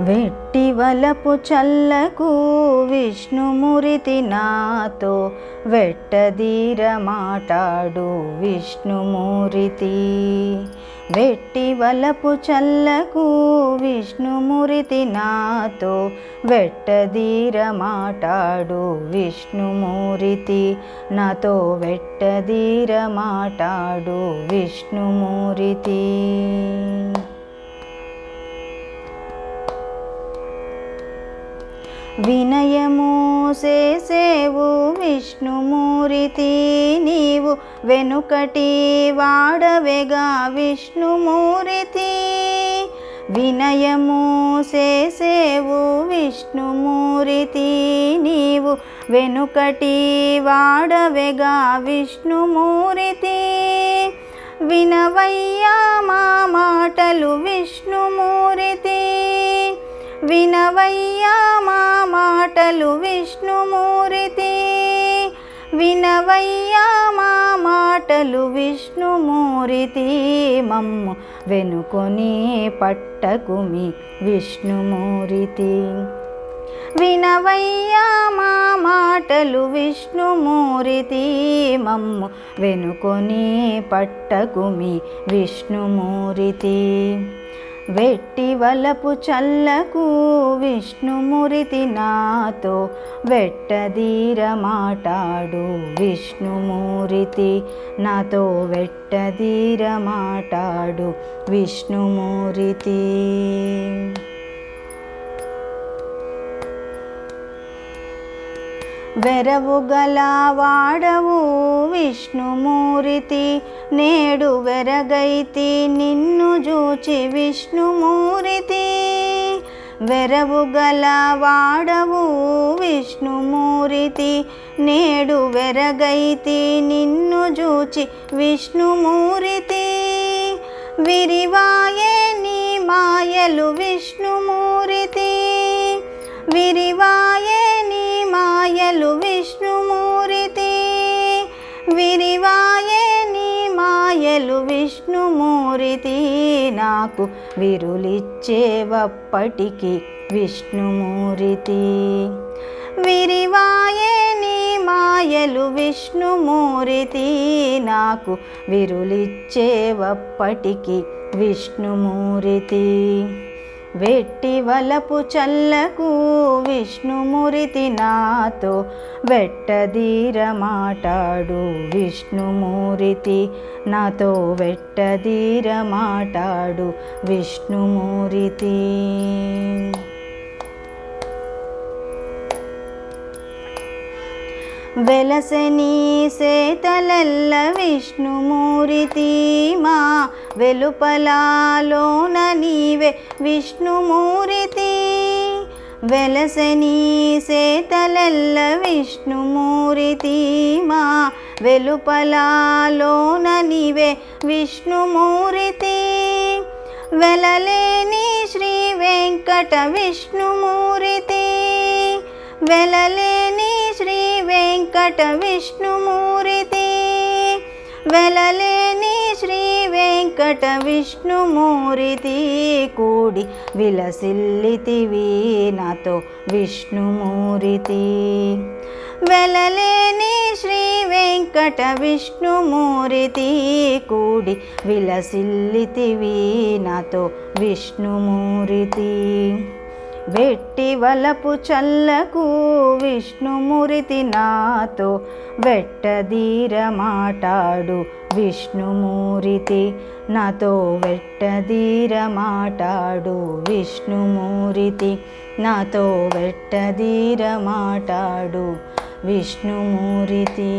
వెట్టి వలపు చల్లకు విష్ణుమూరితి నాతో వెట్టదీర మాటాడు విష్ణుమూరితి వెట్టి వలపు చల్లకు విష్ణుమూరితి నాతో వెట్టదీర మాటాడు విష్ణుమూరితి నాతో వెట్టదీర మాటాడు విష్ణుమూరితి వినయము చేసేవు విష్ణుమూరితి నీవు వెనుకటి వాడవెగా విష్ణుమూరితి. వినయము చేసేవు విష్ణుమూరితి నీవు వెనుకటి వాడవెగా విష్ణుమూరితి. వినవయ్యా మా మాటలు విష్ణుమూరితి. వినవయ్యా మా మాటలు విష్ణుమూరితి వినవయ్యా మా మాటలు విష్ణుమూరితి మమ్ము వెనుకొని పట్టకుమి విష్ణుమూరితి వినవయ్యా మా మాటలు విష్ణుమూరితి మమ్ము వెనుకొని పట్టకుమి విష్ణుమూరితి వెట్టి వలపు చల్లకు విష్ణుమూరితి నాతో వెట్టదీర మాటాడు విష్ణుమూరితి నాతో వెట్టదీర మాటాడు విష్ణుమూరితి వెరవు గల వాడవు విష్ణుమూరితి. నేడు వెరగైతి నిన్ను జూచి విష్ణుమూరితి. వెరవు గల వాడవు విష్ణుమూరితి. నేడు వెరగైతి నిన్ను జూచి విష్ణుమూరితి. విరివాయే నీ మాయలు విష్ణుమూరితి. విరి మాయలు విష్ణుమూరితి. విరివాయే నీ మాయలు విష్ణుమూరితి. నాకు విరులిచ్చేవప్పటికి విష్ణుమూరితి. విరివాయే నీ మాయలు విష్ణుమూరితి. నాకు విరులిచ్చేవప్పటికి విష్ణుమూరితి. వెట్టి వలపు చల్లకు విష్ణుమూరితి నాతో వెట్టదీర మాటాడు విష్ణుమూరితి నాతో వెట్టదీర మాటాడు విష్ణుమూరితి వెలసని సేతలెల్ల విష్ణుమూరితి మా వెలుపలాలోన నీవే విష్ణుమూరితి. వెలసని సేతలెల్ల విష్ణుమూరితి మా వెలుపలాలోన నీవే విష్ణుమూరితి. వెలలేని శ్రీ వెంకట విష్ణుమూరితి. వెలలేని శ్రీ వెంకట విష్ణుమూరితి వెలలేని శ్రీ వెంకట విష్ణుమూరితి కూడి విలసిల్లితివి నాతో విష్ణుమూరితి వెలలేని శ్రీ వెంకట విష్ణుమూరితి కూడి విలసిల్లితివి నాతో విష్ణుమూరితి వెట్టి వలపు చల్లకు విష్ణుమూరితి నాతో వెట్టదీర మాటాడు విష్ణుమూరితి నాతో వెట్టదీర మాటాడు విష్ణుమూరితి నాతో వెట్టదీర మాటాడు విష్ణుమూరితి